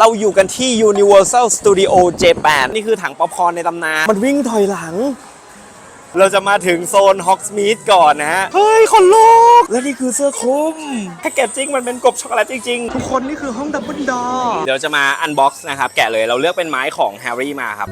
เราอยู่กันที่ Universal Studio Japan นี่คือถังป๊อปคอร์นในตำนาน มันวิ่งถอยหลัง เราจะมาถึงโซน Hogsmeade ก่อนนะฮะ เฮ้ย คนลุก และนี่คือเสื้อคลุมแพคเกจจิ้งมันเป็นกบช็อกโกแลตจริง ๆ ทุกคนนี่คือห้องดับเบิลดอเดี๋ยวจะมาอันบ็อกซ์นะครับ แกะเลยเราเลือกเป็นไม้ของแฮร์รี่มาครับ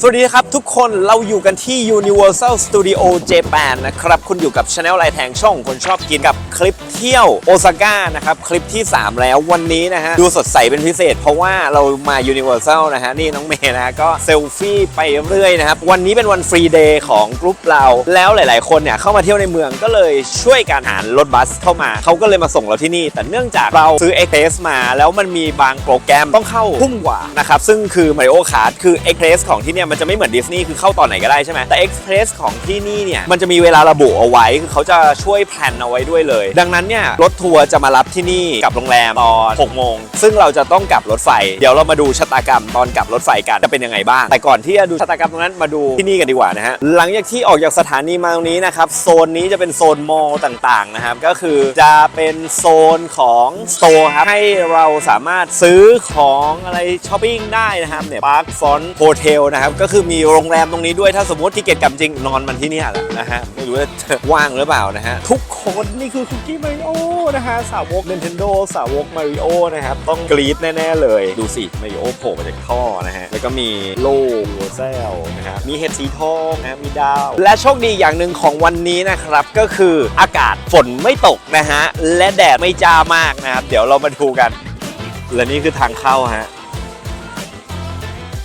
สวัสดีครับทุกคนเราอยู่กันที่ Universal Studio Japan นะครับ คุณอยู่กับ Channel ไลน์แทงช่องคนชอบกินกับคลิปเที่ยวโอซาก้านะครับ คลิปที่ 3 แล้ววันนี้นะฮะ ดูสดใสเป็นพิเศษ เพราะว่าเรามา Universal นะฮะ นี่น้องเมย์นะ ก็เซลฟี่ไปเรื่อยนะครับ วันนี้เป็นวันฟรีเดย์ของกลุ่มเรา แล้วหลาย ๆ คนเนี่ยเข้ามาเที่ยวในเมืองก็เลยช่วยการหารรถบัสเข้ามาเขาก็เลยมาส่งเราที่นี่ แต่เนื่องจากเราซื้อ Express มา แล้วมันมีบางโปรแกรมต้องเข้าทุ่มกว่านะครับซึ่งคือ Mario Kart คือ Express ของที่เนี่ยมันจะไม่เหมือนดิสนีย์คือเข้าตอนไหนก็ได้ใช่ไหมแต่ Express ของที่นี่เนี่ยมันจะมีเวลาระบุเอาไว้คือเขาจะช่วยแพลนเอาไว้ด้วยเลย ดังนั้นเนี่ยรถทัวร์จะมารับที่นี่กลับโรงแรมตอน6โมงซึ่งเราจะต้องกลับรถไฟ เดี๋ยวเรามาดูชะตากรรมตอนกลับรถไฟกันจะเป็นยังไงบ้าง แต่ก่อนที่จะดูชะตากรรมตรงนั้นมาดูที่นี่กันดีกว่านะฮะหลังจากที่ออกจากสถานีมาตรงนี้นะครับโซนนี้จะเป็นโซนมอลต่างๆนะครับก็คือจะเป็นโซนของสโตร์ครับให้เราสามารถซื้อของอะไรช้อปปิ้งได้นะครับเนี่ยพาร์คฟอนโฮเทลนะครับก็คือมีโรงแรมตรงนี้ด้วยถ้าสมมติที่เกตกรรมจริงนอนมันที่เนี่ยแหละนะฮะ ไม่รู้ว่าจะว่างหรือเปล่านะฮะ ทุกคนนี่คือคุกกี้มาริโอนะฮะ สาวก Nintendo สาวกมาริโอนะครับ ต้องกรี๊ดแน่ ๆ เลย ดูสิมาริโอโผล่มาจากท่อนะฮะ แล้วก็มีโล่หัวแซลนะครับมีเห็ดสีทองนะมีดาว และโชคดีอย่างหนึ่งของวันนี้นะครับก็คืออากาศฝนไม่ตกนะฮะและแดดไม่จ้ามากนะครับเดี๋ยวเรามาดูกันและนี่คือทางเข้าฮะ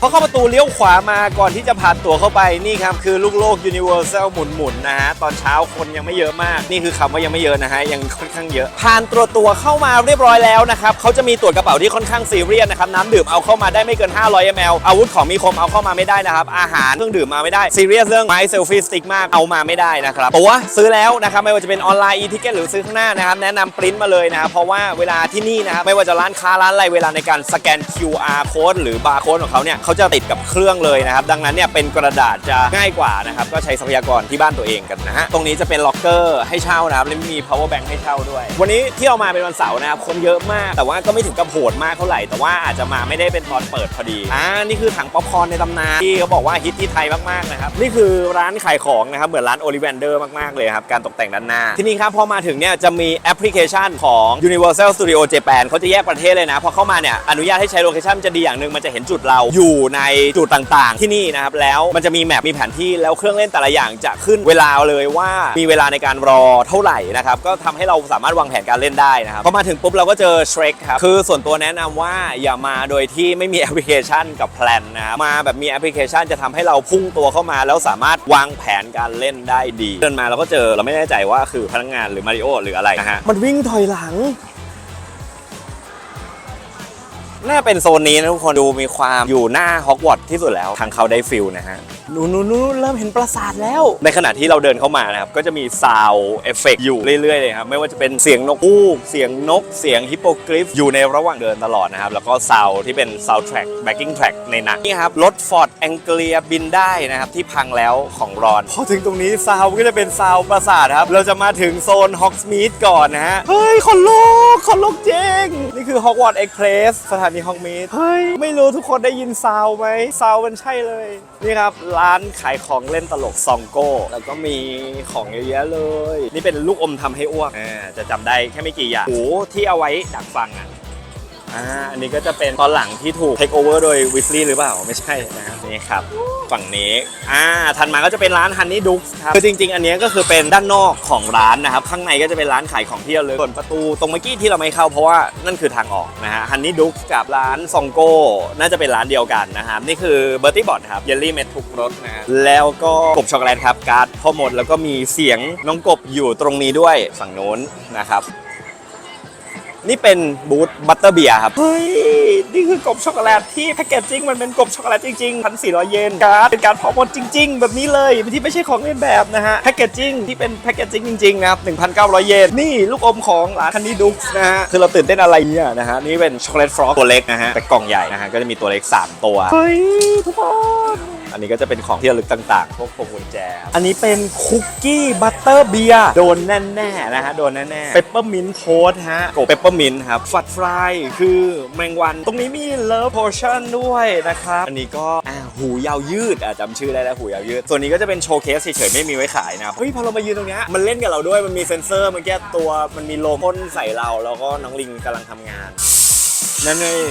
พอเข้าประตูเลี้ยวขวามาก่อนที่จะผ่านตัวเข้าไปนี่ครับคือลูกโลก Universal หมุนๆนะฮะตอนเช้าคนยังไม่เยอะมาก นี่คือคำว่ายังไม่เยอะนะฮะยังค่อนข้างเยอะ ผ่านตรวตัวเข้ามาเรียบร้อยแล้วนะครับเขาจะมีตรวจกระเป๋าที่ค่อนข้างซีเรียสนะครับน้ำดื่มเอาเข้ามาได้ไม่เกิน 500 ml อาวุธของมีคมเอาเข้ามาไม่ได้นะครับอาหารเครื่องดื่มมาไม่ได้ซีเรียสเรื่องไม้เซลฟี่สติ๊กมากเอามาไม่ได้นะครับตัวซื้อแล้วนะครับไม่ว่าจะเป็นออนไลน์ e-ticket หรือซื้อข้างหน้านะครับแนะนำปริ้นมาเลยนะครับเพราะว่าเวลาที่นี่นะครับไม่ว่าจะร้านค้าร้านอะไรเวลาในการสแกน QR code หรือบาร์โค้ดของเขาเนี่ยเขาจะติดกับเครื่องเลยนะครับ ดังนั้นเนี่ยเป็นกระดาษจะง่ายกว่านะครับ ก็ใช้ทรัพยากรที่บ้านตัวเองกันนะฮะ ตรงนี้จะเป็นล็อกเกอร์ให้เช่านะครับและมี power bank ให้เช่าด้วย วันนี้ที่เรามาเป็นวันเสาร์นะครับ คนเยอะมาก แต่ว่าก็ไม่ถึงกับโหดมากเท่าไหร่ แต่ว่าอาจจะมาไม่ได้เป็นตอนเปิดพอดี อ่า นี่คือถังป๊อปคอร์นในตำนานที่เขาบอกว่าฮิตที่ไทยมากๆนะครับ นี่คือร้านขายของนะครับ เหมือนร้านโอลิเวนเดอร์มากๆเลยครับ การตกแต่งด้านหน้า ที่นี่ครับพอมาถึงเนี่ยจะมีแอปพลิเคชันของ Universal Studio Japan เขาจะแยกประเทศเลยนะ พอเข้ามาเนี่ยอนุญาตให้ใช้โลเคชันจะดีอย่างหนึ่งมันจะเห็นจุดเราอยู่ในจุดต่างๆ ที่นี่นะครับแล้วมันจะมีแมปมีแผนที่แล้วเครื่องเล่นแต่ละอย่างจะขึ้นเวลาเลยว่ามีเวลาในการรอเท่าไหร่นะครับก็ทำให้เราสามารถวางแผนการเล่นได้นะครับพอมาถึงปุ๊บเราก็เจอ Shrek ครับคือส่วนตัวแนะนำว่าอย่ามาโดยที่ไม่มีแอปพลิเคชันกับแพลนนะครับมาแบบมีแอปพลิเคชันจะทำให้เราพุ่งตัวเข้ามาแล้วสามารถวางแผนการเล่นได้ดีเดินมาเราก็เจอเราไม่แน่ใจว่าคือพนักงานหรือมาริโอหรืออะไรนะฮะมันวิ่งถอยหลัง น่าเป็นโซนนี้นะทุกคนดูมีความอยู่หน้าฮอกวอตส์ที่สุดแล้วทางเขาได้ฟิลนะฮะ นูนนู่นนู่นเริ่มเห็นปราสาทแล้ว ในขณะที่เราเดินเข้ามานะครับ ก็จะมีซาวเอฟเฟกอยู่เรื่อยๆเลยครับ ไม่ว่าจะเป็นเสียงนกฮูกเสียงนก เสียงฮิปโปกริฟอยู่ในระหว่างเดินตลอดนะครับ แล้วก็ซาวที่เป็นซาวแทร็กแบ็กกิ้งแทร็กในหนังนี่ครับ รถฟอร์ดแองเกลียบินได้นะครับ ที่พังแล้วของรอนพอถึงตรงนี้ซาวก็จะเป็นซาวปราสาทครับ เราจะมาถึงโซนฮอกสมีดก่อนนะฮะเฮ้ยคนลุกคนลุกจริงนี่คือฮอกวอตส์เอ็กเพรสสถานีฮอกมีดเฮ้ยไม่รู้ทุกคนได้ยินซาวไหมซาวมันใช่เลยนี่ครับร้านขายของเล่นตลกซองโก้ แล้วก็มีของเยอะแยะเลย นี่เป็นลูกอมทำให้อ้วกอ่าจะจำได้แค่ไม่กี่อย่างโอ้ที่เอาไว้ดักฟังอะ อ่าอันนี้ก็จะเป็นตอนหลังที่ถูกเทคโอเวอร์โดยวิสลีย์หรือเปล่า ไม่ใช่นะครับนี่ครับ ฝั่งนี้อ่าถัดมาก็จะเป็นร้านฮันนี่ดุ๊กครับคือจริง ๆ อันนี้ก็คือเป็นด้านนอกของร้านนะครับ ข้างในก็จะเป็นร้านขายของเที่ยวเลยส่วนประตูตรงเมื่อกี้ที่เราไม่เข้าเพราะว่านั่นคือทางออกนะฮะฮันนี่ดุ๊กกับร้านซองโก้น่าจะเป็นร้านเดียวกันนะครับนี่คือเบอร์ตี้บอทครับเยลลี่เม็ดทุกรสนะฮะแล้วก็กบช็อกโกแลตครับการ์ดพ่อหมดแล้วก็มีเสียงน้องกบอยู่ตรงนี้ด้วยฝั่งโน้นนะครับ นี่เป็นบูธบัตเตอร์เบียร์ครับ เฮ้ย นี่คือกบช็อกโกแลตที่แพคเกจจิ้งมันเป็นกบช็อกโกแลตจริงๆพันสี่ร้อยเยนการ์ดเป็นการดพอมดจริง ๆ แบบนี้เลยที่ไม่ใช่ของเล่นแบบนะฮะแพคเกจจิ้งที่เป็นแพคเกจจิ้งจริงๆนะครับ1,900เยนนี่ลูกอมของร้านคันนี้ดุ๊กนะฮะคือเราตื่นเต้นอะไรเนี่ยนะฮะนี่เป็นช็อกโกแลตฟรอกตัวเล็กนะฮะแต่กล่องใหญ่นะฮะก็จะมีตัวเล็ก 3 ตัวเฮ้ยทุกคน อันนี้ก็จะเป็นของที่ระลึกต่างๆ พวกพวงกุญแจ อันนี้เป็นคุกกี้บัตเตอร์เบียร์โดนแน่ๆนะฮะโดนแน่ๆเปปเปอร์มินต์โทสฮะโกเปปเปอร์มินต์ครับฟัดฟรายคือแมงวัน ตรงนี้มีเลิฟโพชั่นด้วยนะครับ อันนี้ก็อ่าหูยาวยืดอะจำชื่อได้แล้วหูยาวยืด ส่วนนี้ก็จะเป็นโชว์เคสเฉยๆไม่มีไว้ขายนะครับเฮ้ยพอเรามายืนตรงเนี้ยมันเล่นกับเราด้วยมันมีเซ็นเซอร์เมันแก้ตัวมันมีโลพ่นใส่เราแล้วก็น้องลิงกำลังทำงาน นั่นเลย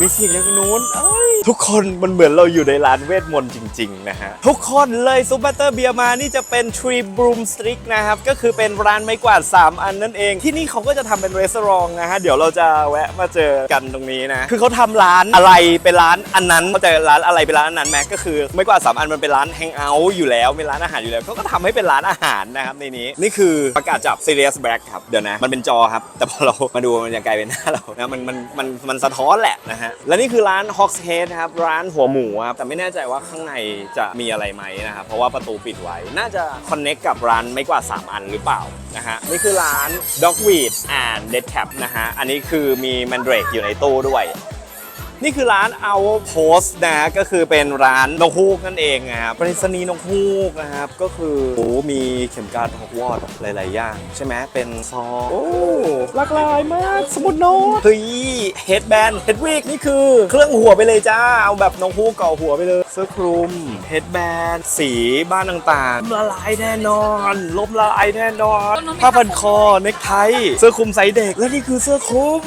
มีเสียงจากนู้นเอ้ยทุกคนมันเหมือนเราอยู่ในร้านเวทมนต์จริง ๆ นะฮะ ทุกคนเลยซูเปอร์เตอร์เบียร์มานี่จะเป็น Tree Broom Stick นะครับ ก็คือเป็นร้านไม้กวาด 3 อันนั่นเอง ที่นี่เขาก็จะทำเป็นรีสอร์ทนะฮะ เดี๋ยวเราจะแวะมาเจอกันตรงนี้นะ คือเขาทำร้านอะไรเป็นร้านอันนั้นเข้าใจร้านอะไรเป็นร้านอันนั้นไหมก็คือไม้กวาด 3 อันมันเป็นร้านแฮงเอาท์อยู่แล้วเป็นร้านอาหารอยู่แล้วเขาก็ทำให้เป็นร้านอาหารนะครับในนี้นี่คือประกาศจับ Serious Black ครับเดี๋ยวนะมันเป็นจอครับแต่พอเรามาดูมันจะกลายเป็นหน้าเรานะมันมันมันมันสะท้อนแหละนะฮะ และนี่คือร้าน Hawks Head นะครับ ร้านหัวหมูครับ แต่ไม่แน่ใจว่าข้างในจะมีอะไรไหมนะครับ เพราะว่าประตูปิดไว้ น่าจะคอนเน็กกับร้านไม่กว่า 3 อันหรือเปล่านะฮะ นี่คือร้าน Dogweed and Dead Cap นะฮะ อันนี้คือมี Mandrake อยู่ในตู้ด้วย นี่คือร้าน Our Post นะฮะก็คือเป็นร้านนกฮูกนั่นเองนะครับไปรษณีย์นกฮูกนะครับ ก็คือโอ้มีเข็มกลัดฮอกวอตส์หลาย ๆ อย่าง ใช่ไหมเป็นซองโอ้หลากหลายมาก สมุดโน้ตเฮ้ยเฮดแบนเฮดวิกนี่คือเครื่องหัวไปเลยจ้า เอาแบบนกฮูกเก่าหัวไปเลย เสื้อคลุมเฮดแบนสีบ้านต่างๆละลายแน่นอนลบละลายแน่นอนผ้าพันคอเนคไทเสื้อคลุมไซส์เด็ก และนี่คือเสื้อคลุม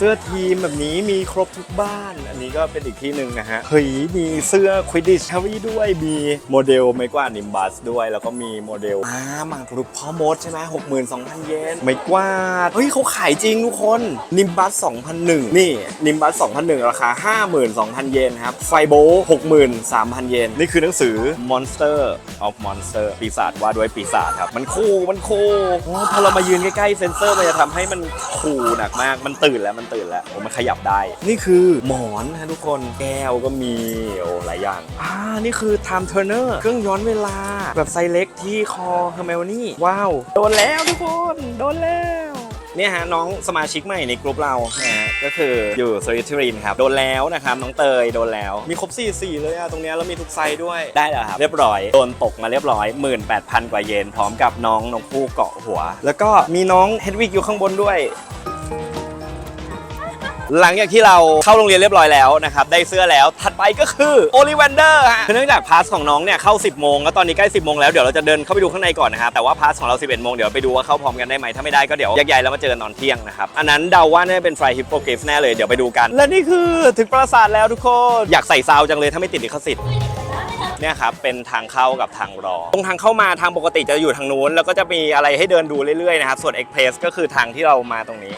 เสื้อทีมแบบนี้มีครบทุกบ้าน อันนี้ก็เป็นอีกที่หนึ่งนะฮะเฮ้ยมีเสื้อควิดดิชฮาวีด้วยมีโมเดลไม่กว่านิมบัสด้วย แล้วก็มีโมเดลอ่าหมากรุกพ่อมดใช่ไหมหกหมื่นสองพันเยนไม่กว่าดเฮ้ยเขาขายจริงทุกคนนิมบัส2001นี่นิมบัส2001ราคา52,000เยนครับไฟโบ63,000เยนนี่คือหนังสือ Monster of Monster ปีศาจว่าด้วยปีศาจครับมันคูลมันคูลโอ้พอเรามายืนใกล้ๆเซนเซอร์มันจะทำให้มันคูลหนักมากมันตื่นแล้วมันตื่นแล้วโอ้มันขยับได้ นี่คือหมอนนะทุกคนแก้วก็มีโอ้หลายอย่างอ่านี่คือ Time Turner เครื่องย้อนเวลา แบบไซส์เล็กที่คอ Hermione ว้าว โดนแล้วทุกคนโดนแล้วเนี่ยฮะน้องสมาชิกใหม่ในกลุ่มเรานะฮะก็คืออยู่สวิตเทอรินครับโดนแล้วนะครับน้องเตยโดนแล้วมีครบ4 4เลยอะตรงเนี้ยแล้วมีทุกไซส์ด้วยได้แล้วครับเรียบร้อยโดนตกมาเรียบร้อย 18,000 กว่าเยนพร้อมกับน้องนกคู่เกาะหัว แล้วก็มีน้องเฮดวิกอยู่ข้างบนด้วย หลังจากที่เราเข้าโรงเรียนเรียบร้อยแล้วนะครับได้เสื้อแล้วถัดไปก็คือโอลิเวนเดอร์ฮะคือเนื่องจากพาสของน้องเนี่ยเข้า 10 โมงแล้วตอนนี้ใกล้ 10 โมงแล้วเดี๋ยวเราจะเดินเข้าไปดูข้างในก่อนนะครับแต่ว่าพาสของเรา 11 โมงเดี๋ยวไปดูว่าเข้าพร้อมกันได้ไหมถ้าไม่ได้ก็เดี๋ยวแยกย้ายแล้วมาเจอกันตอนเที่ยงนะครับอันนั้นเดาว่าน่าจะเป็นไฟฮิปโปกริฟแน่เลยเดี๋ยวไปดูกัน และนี่คือถึงปราสาทแล้วทุกคนอยากใส่ซาวจังเลยถ้าไม่ติดลิขสิทธิ์เนี่ยครับเป็นทางเข้ากับทางรอ ตรงทางเข้ามาทางปกติจะอยู่ทางนู้น แล้วก็จะมีอะไรให้เดินดูเรื่อยๆนะครับส่วน Express ก็คือทางที่เรามาตรงนี้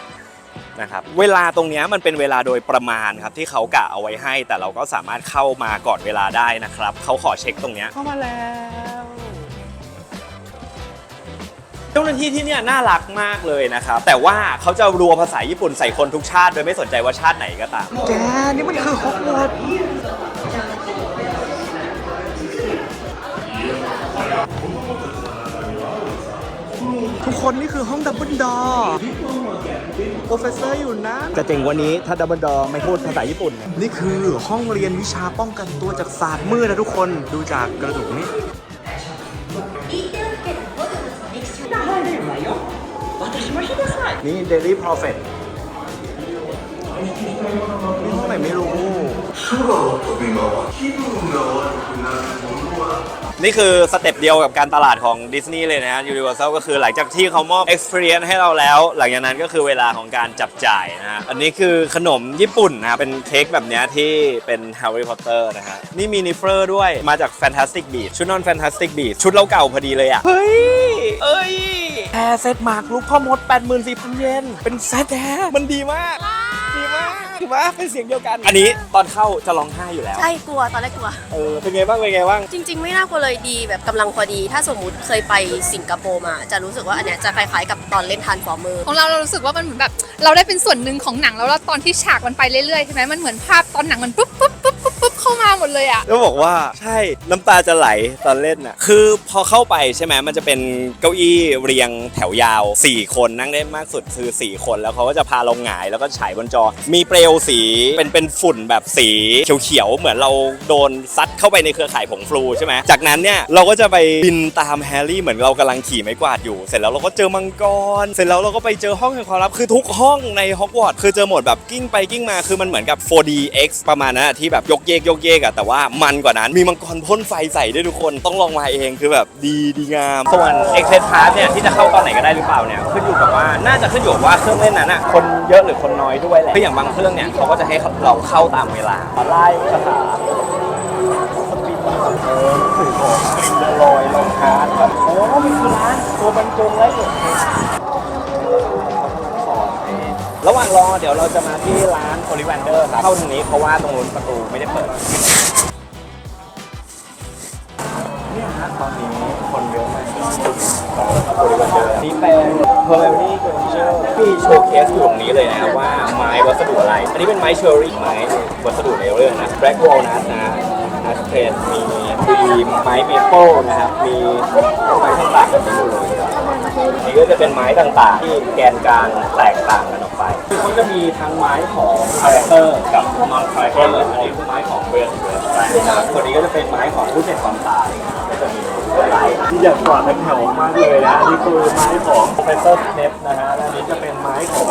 นะครับเวลาตรงนี้มันเป็นเวลาโดยประมาณครับที่เขากะเอาไว้ให้ แต่เราก็สามารถเข้ามาก่อนเวลาได้นะครับเขาขอเช็คตรงนี้เข้ามาแล้วเจ้าหน้าที่ที่เนี่ยน่ารักมากเลยนะครับ แต่ว่าเขาจะรัวภาษาญี่ปุ่นใส่คนทุกชาติ โดยไม่สนใจว่าชาติไหนก็ตามแกนี่มันคือฮอกวอตทุกคนนี่คือห้องดับเบิลดอร์ โปรเฟสเซอร์อยู่นะจะเจ๋งกวันนี้ถ้าดับเบิลดอร์ไม่พูดภาษาญี่ปุ่น นี่คือห้องเรียนวิชาป้องกันตัวจากศาสตร์มืดนะทุกคนดูจากกระดูกนี้นี่ Daily Prophet นี่ห้องไหนไม่รู้ นี่คือสเต็ปเดียวกับการตลาดของดิสนีย์เลยนะฮะ Universal ก็คือหลังจากที่เขามอบ Experience ให้เราแล้ว หลังจากนั้นก็คือเวลาของการจับจ่ายนะฮะ อันนี้คือขนมญี่ปุ่นนะฮะเป็นเค้กแบบเนี้ยที่เป็น Harry Potter นะฮะ นี่มีนิเฟอร์ด้วยมาจาก Fantastic Beasts ชุดนอน Fantastic Beasts ชุดเราเก่าพอดีเลยอะเฮ้ย เอ้ยแอร์เซตหมากลุกพ่อมด 84,000 เยน เป็นเซตแท้มันดีมาก ดีมาก ถือว่าเป็นเสียงเดียวกัน อันนี้ตอนเข้าจะร้องไห้อยู่แล้ว ใช่กลัวตอนแรกกลัว เออเป็นไงบ้างเป็นไงบ้างจริง ๆ ไม่น่ากลัวเลยดีแบบกำลังพอดี ถ้าสมมุติเคยไปสิงคโปร์มา จะรู้สึกว่าอันเนี้ยจะคล้ายๆกับตอนเล่นทันฟอร์เมอร์ของเราเรารู้สึกว่ามันเหมือนแบบ เราได้เป็นส่วนหนึ่งของหนังแล้วแล้วตอนที่ฉากมันไปเรื่อยๆใช่ไหมมันเหมือนภาพตอนหนังมันปุ๊บปุ๊บปุ๊บปุ๊บปุ๊บเข้ามาหมดเลยอะ แล้วบอกว่าใช่น้ำตาจะไหลตอนเล่นน่ะคือพอเข้าไปใช่ไหมมันจะเป็นเก้าอี้เรียงแถวยาว 4 คนนั่งได้มากสุดคือ 4 คนแล้วเขาก็จะพาเราหงายแล้วก็ฉายบนจอ มีเปลวสีเป็นเป็นฝุ่นแบบสีเขียวๆเหมือนเราโดนซัดเข้าไปในเครือข่ายผงฟลูใช่ไหมจากนั้นเนี่ยเราก็จะไปบินตามแฮร์รี่เหมือนเรากำลังขี่ไม้กวาดอยู่ เสร็จแล้วเราก็เจอมังกร เสร็จแล้วเราก็ไปเจอห้องแห่งความลับคือทุกห้องในฮอกวอตส์คือเจอหมดแบบกิ้งไปกิ้งมาคือมันเหมือนกับ 4DX ประมาณนั้นอะที่แบบยกเยกยกเยกอะแต่ว่ามันกว่านั้นมีมังกรพ่นไฟใส่ด้วยทุกคนต้องลองมาเองคือแบบดีดีงามส่วน e x p r e s s Pass เนี่ยที่จะเข้าตอนไหนก็ได้หรือเปล่าเนี่ยขึ้นอยู่กับว่าน่าจะขึ้นอยู่กับว่าเครื่องเล่นนั้นอะคนเยอะหรือคนน้อยด้วยแหละคืออย่างบางเครื่องเนี่ยเขาก็จะให้เราเข้าตามเวลาไล่คาถาสปินเออสื่อของกลิ่นลอยลงฮาร์ดครับโอ้มันคือร้านตัวบรรจงไร้หยดระหว่างรอเดี๋ยวเราจะมาที่ร้านโอลิ v วนเดอร์ครับ เข้าตรงนี้เพราะว่าตรงนู้นประตูไม่ได้เปิดเนี่ยฮะตอนนี้คนเยอะมากโอลิ v วนเดอร์นี่เป็น เพอร์เ n นี่เกอร์เจอร์ที่โชว์เคสอยู่ตรงนี้เลยนะครับว่าไม้วัสดุอะไร อันนี้เป็นไม้เชอร์รี่ไม้วัสดุในเรื่องนะแบล็กวอลนัทนะนัทเพนมีบีมไม้เมเปิลนะครับมีไม้ต่างๆแบบนี้หมดเลยนี่ก็จะเป็นไม้ต่างๆ ที่แกนกลางแตกต่างกันออกไปคือเขาจะมีทั้งไม้ของคาแรคเตอร์กับนอนคาแรคเตอร์อันนี้คือไม้ของเบรนเบรนนะครับส่วนนี้ก็จะเป็นไม้ของผู้เจ็บความตายก็จะมีหลาย ที่อยากกอดแถวมากเลยนะนี่คือไม้ของโปรเฟสเซอร์สเนปนะฮะและอันนี้จะเป็นไม้ของ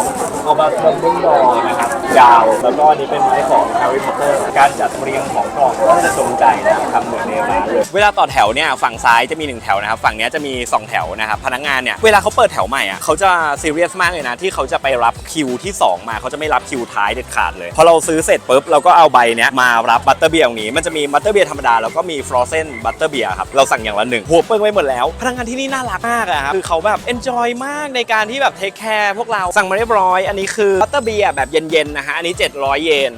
อัลบัสเบิร์นดอร์นะครับยาว แล้วก็อันนี้เป็นไม้ของแฮร์รี่พอตเตอร์การจัดเรียงของกล่องก็จะจงใจนะทำเหมือนในร้านเลย เวลาต่อแถวเนี่ยฝั่งซ้ายจะมี 1 แถวนะครับ ฝั่งเนี้ยจะมี 2 แถวนะครับ พนักงานเนี่ย เวลาเขาเปิดแถวใหม่อะเขาจะซีเรียสมากเลยนะ ที่เขาจะไปรับคิวที่ 2 มาเขาจะไม่รับคิวท้ายเด็ดขาดเลย พอเราซื้อเสร็จปุ๊บเราก็เอาใบเนี้ยมารับบัตเตอร์เบียร์ตรงนี้ มันจะมีบัตเตอร์เบียร์ธรรมดาแล้วก็มีฟรอเซนบัตเตอร์เบียร์ครับ เราสั่งอย่างละหนึ่งหัวเปิ้งไว้หมดแล้ว พนักงานที่นี่น่ารักมากอะครับ คือเขาแบบเอนจอยมากในการที่แบบเทคแคร์พวกเราสั่งมาเรียบร้อย อันนี้คือบัตเตอร์เบียร์แบบเย็นๆนะฮะ อันนี้ 700 เยน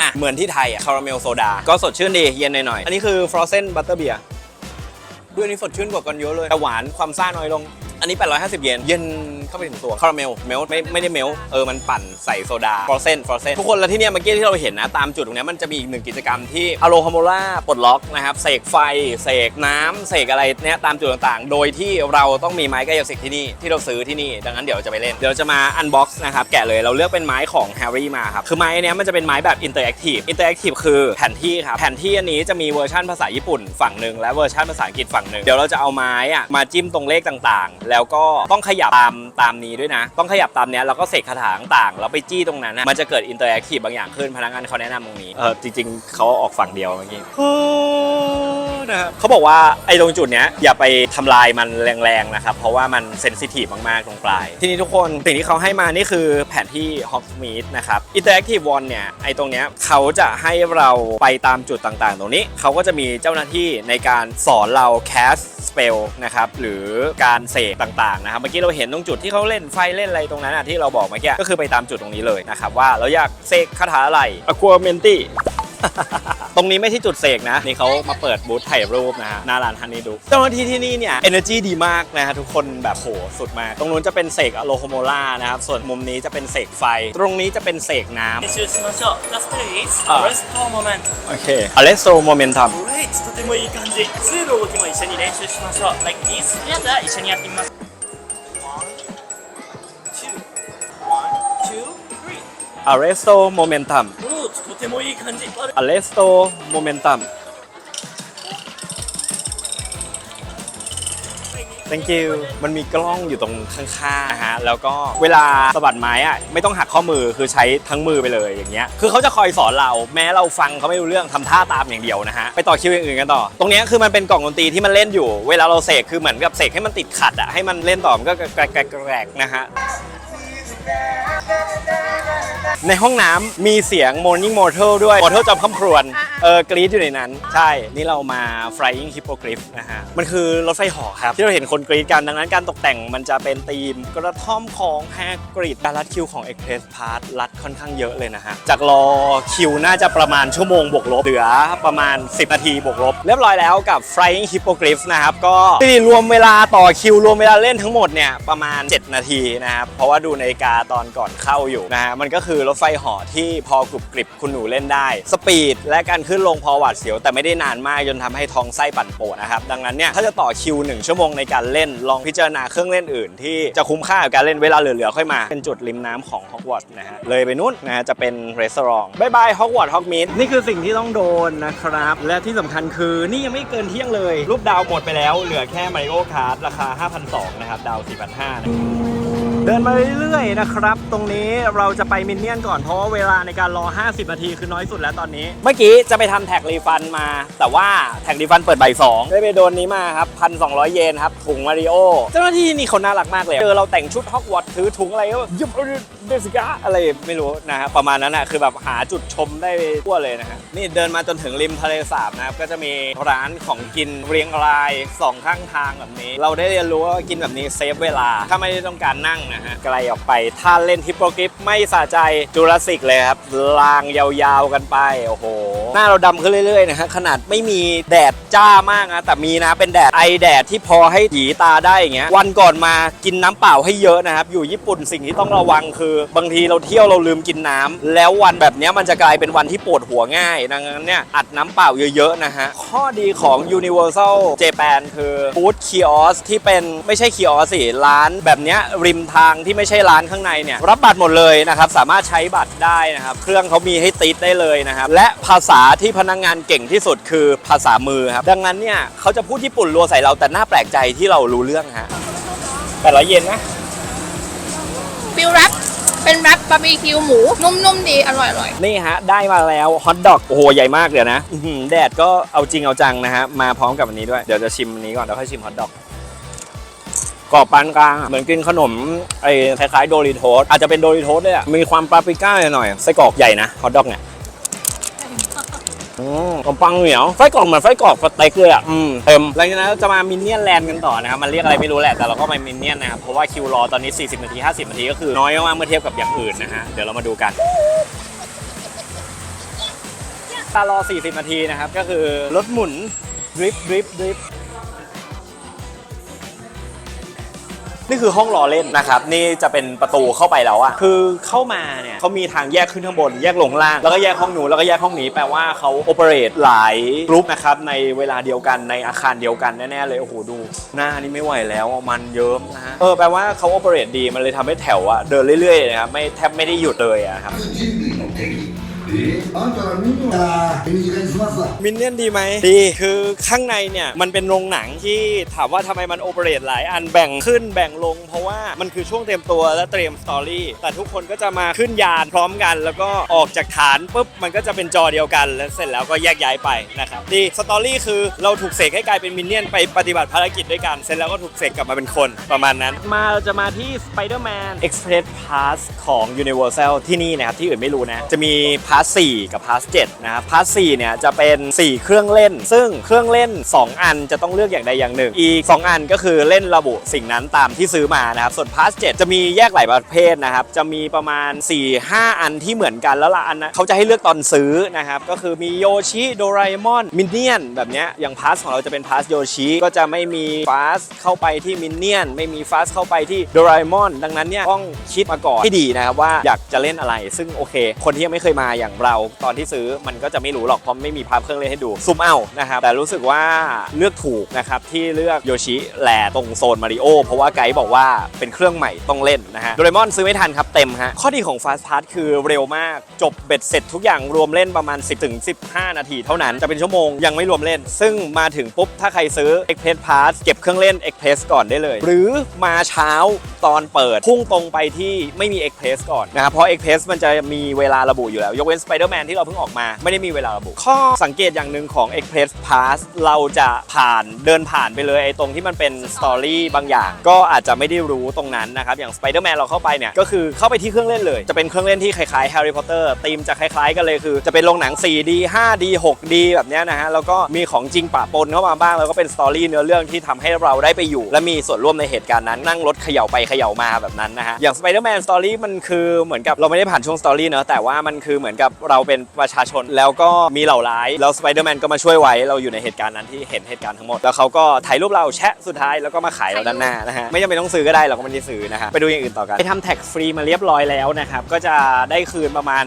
อะเหมือนที่ไทยอะคาราเมลโซดา ก็สดชื่นดีเย็นหน่อยๆอันนี้คือฟรอเซนบัตเตอร์เบียร์ด้วยอันนี้สดชื่นกว่ากันเยอะเลยแต่หวานความซ่าน้อยลง อันนี้ 850 เยน เย็นเข้าไปถึงตัว คาราเมล เมลไม่ไม่ได้เมล เออ มันปั่นใส่โซดา ฟรอเซน ฟรอเซน ทุกคนแล้วที่เนี่ยเมื่อกี้ที่เราเห็นนะ ตามจุดตรงนี้มันจะมีอีกหนึ่งกิจกรรมที่อโลฮาโมล่าปลดล็อกนะครับ เสกไฟ เสกน้ำเสกอะไรเนี้ยตามจุดต่างๆ โดยที่เราต้องมีไม้กายสิทธิ์ที่นี่ ที่เราซื้อที่นี่ ดังนั้นเดี๋ยวจะไปเล่น เดี๋ยวจะมาอันบ็อกซ์นะครับ แกะเลย เราเลือกเป็นไม้ของแฮร์รี่มาครับ คือไม้เนี้ยมันจะเป็นไม้แบบอินเตอร์แอคทีฟ อินเตอร์แอคทีฟคือแผนที่ครับ แผนที่อันนี้จะมีเวอร์ชันภาษาญี่ปุ่นฝั่งหนึ่งและเวอร์ชันภาษาอังกฤษฝั่งหนึ่งเดี๋ยวเราจะเอาไม้อะมาจิ้มตรงเลขต่างๆแล้วก็ต้องขยับตามตามนี้ด้วยนะ ต้องขยับตามเนี้ยแล้วก็เสกคาถาต่างๆแล้วไปจี้ตรงนั้นนะมันจะเกิดอินเตอร์แอคทีฟบางอย่างขึ้นพนักงานเขาแนะนำตรงนี้เออจริง ๆเขาออกฝั่งเดียวเมื่อกี้ นะครับเขาบอกว่าไอ้ตรงจุดเนี้ยอย่าไปทำลายมันแรงๆนะครับ เพราะว่ามันเซนซิทีฟมากๆตรงปลาย ทีนี้ทุกคนสิ่งที่เขาให้มานี่คือแผนที่ Hogsmeade นะครับ Interactive One เนี่ยไอ้ตรงเนี้ยเขาจะให้เราไปตามจุดต่างๆ ตรงนี้เขาก็จะมีเจ้าหน้าที่ในการสอนเรา cast spell นะครับหรือการเสกต่างๆนะครับเมื่อกี้เราเห็นตรงจุดที่เขาเล่นไฟเล่นอะไรตรงนั้นอะที่เราบอกเมื่อกี้ก็คือไปตามจุดตรงนี้เลยนะครับว่าเราอยากเสกคาถาอะไร Aquamenti ต รงนี้ไม่ใช่จุดเสกนะ นี่เขามาเปิดบูธถ่ายรูปนะฮะหน้าร้านฮันนี่ดูเจ้าหน้าที่ที่นี่เนี่ย energy ดีมากนะฮะทุกคนแบบโหสุดมาก ตรงนู้นจะเป็นเสกอโลโฮโมล่านะครับ ส่วนมุมนี้จะเป็นเสกไฟ ตรงนี้จะเป็นเสกน้ำ 練習しましょう。ラストリリース、あレストモメント。 โอเค Alesso Momentum グレイとてもいい感じ。2の動きも一緒に練習しましょう。Like this。皆さん一緒にやってみます。One, two, one, two, three。 Alesso Momentum おお、と てもいい感じ。 Alesso Momentum thank you มันมีกล้องอยู่ตรงข้างๆนะฮะ แล้วก็เวลาสะบัดไม้อะไม่ต้องหักข้อมือ คือใช้ทั้งมือไปเลยอย่างเงี้ย คือเขาจะคอยสอนเรา แม้เราฟังเขาไม่รู้เรื่องทำท่าตามอย่างเดียวนะฮะ ไปต่อคิวอย่างอื่นกันต่อ ตรงเนี้ยคือมันเป็นกล่องดนตรีที่มันเล่นอยู่ เวลาเราเสกคือเหมือนกับเสกให้มันติดขัดอะให้มันเล่นต่อมันก็แกรกแกรกๆนะฮะ ในห้องน้ำมีเสียง Morning Mortal ด้วย Mortal จอมคำครวญเออกรี๊ดอยู่ในนั้น ใช่ นี่เรามา Flying Hippogriff นะฮะ มันคือรถไฟเหาะครับ ที่เราเห็นคนกรี๊ดกันดังนั้นการตกแต่งมันจะเป็นธีม กระท่อมของแฮกรีดการรัดคิวของ Express Pass รัดค่อนข้างเยอะเลยนะฮะ จากรอคิวน่าจะประมาณชั่วโมงบวกลบเหลือประมาณ 10 นาทีบวกลบ เรียบร้อยแล้วกับ Flying Hippogriff นะครับก็ที่รวมเวลาต่อคิวรวมเวลาเล่นทั้งหมดเนี่ยประมาณ 7 นาทีนะครับเพราะว่าดูนาฬิกาตอนก่อนเข้าอยู่นะฮะมันก็คือคือรถไฟหาะที่พอกรุบกริบคุณหนูเล่นได้ สปีดและการขึ้นลงพอหวาดเสียวแต่ไม่ได้นานมากจนทำให้ท้องไส้ปั่นป่วนนะครับ ดังนั้นเนี่ยถ้าจะต่อคิว 1 ชั่วโมงในการเล่นลองพิจารณาเครื่องเล่นอื่น ที่จะคุ้มค่ากับการเล่นเวลาเหลือๆค่อยมา เป็นจุดริมน้ำของฮอกวอตส์นะฮะเลยไปนู้นนะฮะจะเป็นรีสอร์ทบายบายฮอกวอตส์ฮอกมิดนี่คือสิ่งที่ต้องโดนนะครับ และที่สำคัญคือนี่ยังไม่เกินเที่ยงเลย รูปดาวหมดไปแล้วเหลือแค่มาริโอคาร์ดราคา 5,200นะครับดาว4,500นะ เดินมาเรื่อยๆนะครับ ตรงนี้เราจะไปมินเนี่ยนก่อนเพราะว่าเวลาในการรอ 50 นาทีคือน้อยสุดแล้วตอนนี้ เมื่อกี้จะไปทำแท็กรีฟันมา แต่ว่าแท็กรีฟันเปิดใบสองได้ไปโดนนี้มาครับ1,200เยนครับถุงมาริโอเจ้าหน้าที่นี่เขาน่ารักมากเลยเจอเราแต่งชุดฮอกวอตส์ถือถุงอะไรก็แบบยุบเดสกาอะไรไม่รู้นะฮะประมาณนั้นนะคือแบบหาจุดชมได้ทั่วเลยนะฮะนี่เดินมาจนถึงริมทะเลสาบนะครับก็จะมีร้านของกินเรียงรายสองข้างทางแบบนี้ เราได้เรียนรู้ว่ากินแบบนี้เซฟเวลาถ้าไม่ได้ต้องการนั่งนะฮะไกลออกไปถ้าเล่นฮิปโปกริปไม่สะใจจูราสสิกเลยครับลางยาวๆกันไปโอ้โห หน้าเราดำขึ้นเรื่อยๆนะฮะขนาดไม่มีแดดจ้ามากนะแต่มีนะเป็นแดดไอแดดที่พอให้หยีตาได้อย่างเงี้ยวันก่อนมากินน้ำเปล่าให้เยอะนะครับ อยู่ญี่ปุ่นสิ่งที่ต้องระวังคือ บางทีเราเที่ยวเราลืมกินน้ำแล้ววันแบบเนี้ยมันจะกลายเป็นวันที่ปวดหัวง่ายดังนั้นเนี่ยอัดน้ำเปล่าเยอะๆนะฮะข้อดีของ Universal Japan คือ Food Kiosk ที่เป็นไม่ใช่คีออสสิร้านแบบเนี้ยริมทางที่ไม่ใช่ร้านข้างในเนี่ยรับบัตรหมดเลยนะครับสามารถใช้บัตรได้นะครับเครื่องเขามีให้ติดได้เลยนะครับและภาษาที่พนักงานเก่งที่สุดคือภาษามือครับดังนั้นเนี่ยเขาจะพูดญี่ปุ่นรัวใส่เราแต่น่าแปลกใจที่เรารู้เรื่องฮะแปดร้อยเยนนะฟิลแรปเป็นแรปบาร์บีคิวหมู นุ่มๆ ดีอร่อยๆ นี่ฮะ ได้มาแล้วฮอทดอกโอ้โห ใหญ่มากเดี๋ยวนะอื้อหือแดดก็เอาจริงเอาจังนะฮะ มาพร้อมกับอันนี้ด้วย เดี๋ยวจะชิมอันนี้ก่อน แล้วค่อยชิมฮอทดอก กรอบปานกลางอะเหมือนกินขนมไอ้คล้ายๆโดริโทสอาจจะเป็นโดริโทสเลยอะมีความปาปริก้าหน่อยๆไส้กรอกใหญ่นะฮอทดอกเนี่ยอืมขนมปังเหนียวไส้กรอกเหมือนไส้กรอกสเต็กเลยอะอืมเต็มหลังจากนั้นเราจะมามินเนี่ยนแลนด์กันต่อนะครับมันเรียกอะไรไม่รู้แหละ แต่เราก็ไปมินเนี่ยนนะครับเพราะว่าคิวรอตอนนี้ 40 นาที 50 นาทีก็คือน้อยมากเมื่อเทียบกับอย่างอื่นนะฮะเดี๋ยวเรามาดูกัน ตารอ 40 นาทีนะครับ ก็คือรถหมุนดริฟดริฟดริฟ นี่คือห้องรอเล่นนะครับนี่จะเป็นประตูเข้าไปแล้วอะคือเข้ามาเนี่ยเขามีทางแยกขึ้นข้างบน แยกลงล่าง แล้วก็แยกห้องหนูแล้วก็แยกห้องนี้แปลว่าเขาโอเปเรตหลายกรุ๊ปนะครับในเวลาเดียวกันในอาคารเดียวกันแน่ๆเลยโอ้โหดู หน้านี่ไม่ไหวแล้วมันเยิ้มนะฮะเออแปลว่าเขาโอเปเรตดีมันเลยทำให้แถวอะเดินเรื่อยๆนะครับไม่แทบไม่ได้หยุดเลยอะครับ あんたら見るな手短にしますわ มินเนี่ยนดีไหมดี คือข้างในเนี่ยมันเป็นโรงหนังที่ถามว่าทำไมมันโอเปเรตหลายอันแบ่งขึ้นแบ่งลง เพราะว่ามันคือช่วงเตรียมตัวและเตรียมสตอรี่แต่ทุกคนก็จะมาขึ้นยานพร้อมกัน แล้วก็ออกจากฐานปุ๊บมันก็จะเป็นจอเดียวกัน แล้วเสร็จแล้วก็แยกย้ายไปนะครับดีสตอรี่คือเราถูกเสกให้กลายเป็นมินเนี่ยนไปปฏิบัติภารกิจด้วยกันเสร็จแล้วก็ถูกเสกกลับมาเป็นคนประมาณนั้น มาเราจะมาที่ Spider-Man Express Pass ของ Universal ที่นี่นะครับที่อื่นไม่รู้นะจะมี Pass 4กับ Pass 7นะครับ Pass 4เนี่ยจะเป็น 4 เครื่องเล่น ซึ่งเครื่องเล่น 2 อันจะต้องเลือกอย่างใดอย่างหนึ่ง อีก 2 อันก็คือเล่นระบุสิ่งนั้นตามที่ซื้อมานะครับ ส่วน Pass 7จะมีแยกหลายประเภทนะครับ จะมีประมาณ 4-5 อันที่เหมือนกันแล้วละอันนะเขาจะให้เลือกตอนซื้อนะครับ ก็คือมีโยชิโดราเอมอนมินเนี่ยนแบบเนี้ยอย่าง Pass ของเราจะเป็น Pass โยชิก็จะไม่มี Pass เข้าไปที่มินเนี่ยนไม่มี Pass เข้าไปที่โดราเอมอนดังนั้นเนี่ยต้องคิดมาก่อนให้ดีนะครับว่าอยากจะเล่นอะไร ซึ่งโอเค คนที่ยังไม่เคยมาอยางเราตอนที่ซื้อมันก็จะไม่รู้หรอกเพราะไม่มีภาพเครื่องเล่นให้ดูซุมเอานะครับแต่รู้สึกว่าเลือกถูกนะครับที่เลือกโยชิแหลตรงโซนมาริโอเพราะว่าไกด์บอกว่าเป็นเครื่องใหม่ต้องเล่นนะฮะโดเรมอนซื้อไม่ทันครับเต็มฮะข้อดีของ Fast Pass คือเร็วมากจบเบ็ดเสร็จทุกอย่างรวมเล่นประมาณ 10ถึง15 นาทีเท่านั้นจะเป็นชั่วโมงยังไม่รวมเล่น ซึ่งมาถึงปุ๊บถ้าใครซื้อ Express Pass เก็บเครื่องเล่น Express ก่อนได้เลย หรือมาเช้าตอนเปิดพุ่งตรงไปที่ไม่มี Express ก่อนนะครับเพราะ Express มันจะมีเวลาระบุอยู่แล้วยกเว้น Spider-Man ที่เราเพิ่งออกมาไม่ได้มีเวลาระบุ ข้อสังเกตอย่างหนึ่งของ Express Pass เราจะผ่านเดินผ่านไปเลยไอ้ตรงที่มันเป็นสตอรี่บางอย่าง ก็อาจจะไม่ได้รู้ตรงนั้นนะครับ อย่าง Spider-Man เราเข้าไปเนี่ย ก็คือเข้าไปที่เครื่องเล่นเลย จะเป็นเครื่องเล่นที่คล้ายๆ Harry Potter ธีมจะคล้ายๆ กันเลยคือ จะเป็นโรงหนัง 4D 5D 6D แบบนี้นะฮะแล้วก็มีของจริงปะปนเข้ามาบ้างแล้วก็เป็นสตอรี่เนื้อเรื่องที่ทำให้เราได้ไปอยู่ และมีส่วนร่วมในเหตุการณ์นั้นนั่งรถเขย่าไปเขย่ามาแบบนั้นนะฮะอย่าง Spider-Man Story มันคือเหมือนกับเราไม่ได้ผ่านช่วงสตอรี่เนอะแต่ว่ามันคือเหมือนกับกับเราเป็นประชาชนแล้วก็มีเหล่าร้ายแล้วสไปเดอร์แมนก็มาช่วยไว้เราอยู่ในเหตุการณ์นั้นที่เห็นเหตุการณ์ทั้งหมด แล้วเขาก็ถ่ายรูปเราแชะสุดท้ายแล้วก็มาขายเราด้านหน้านะฮะไม่จำเป็นต้องซื้อก็ได้เราก็ไม่ได้ซื้อนะฮะไปดูอย่างอื่นต่อกันไปทำแท็กฟรีมาเรียบร้อยแล้วนะครับก็จะได้คืนประมาณ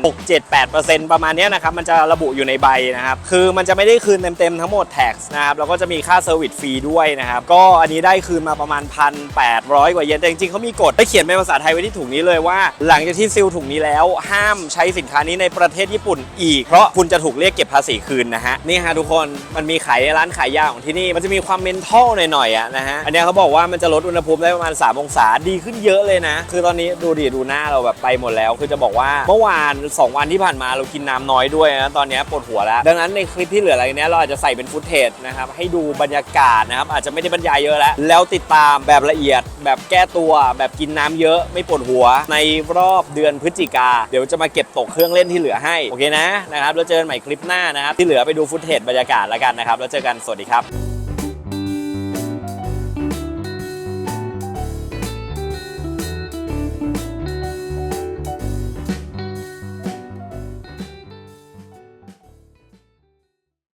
6-7-8%ประมาณเนี้ยนะครับมันจะระบุอยู่ในใบนะครับคือมันจะไม่ได้คืนเต็มๆทั้งหมดแท็กนะครับแล้วก็จะมีค่าเซอร์วิสฟรีด้วยนะครับก็อันนี้ได้คืนมาประมาณ 1,800 กว่าเยนแต่จริงๆเขามีกฎได้เขียนเป็นภาษาไทยไว้ที่ถุงนี้เลยว่า หลังจากที่ซิลถุงนี้แล้ว ห้ามใช้สินค้านี้ในประเทศญี่ปุ่นอีก เพราะคุณจะถูกเรียกเก็บภาษีคืนนะฮะ นี่ฮะทุกคนมันมีขายในร้านขายยาของที่นี่ มันจะมีความเมนทัลหน่อยๆอะนะฮะ อันนี้เขาบอกว่ามันจะลดอุณหภูมิได้ประมาณ 3 องศาดีขึ้นเยอะเลยนะ คือตอนนี้ดูดิดูหน้าเราแบบไปหมดแล้ว คือจะบอกว่าเมื่อวาน 2 วันที่ผ่านมาเรากินน้ำน้อยด้วยนะตอนนี้ปวดหัวแล้วดังนั้นในคลิปที่เหลืออะไรเนี้ยเราอาจจะใส่เป็นฟุตเทจนะครับให้ดูบรรยากาศนะครับอาจจะไม่ได้บรรยายเยอะแล้ว แล้วติดตามแบบละเอียด แบบแก้ตัว แบบกินน้ำเยอะไม่ปวดหัว ในรอบเดือนพฤศจิกาเดี๋ยวจะมาเก็บตกเครื่องเล่นที่เหลือให้ โอเคนะนะครับแล้วเจอกันใหม่คลิปหน้านะครับ ที่เหลือไปดูฟุตเทจบรรยากาศแล้วกันนะครับ แล้วเจอกันสวัสดีครับ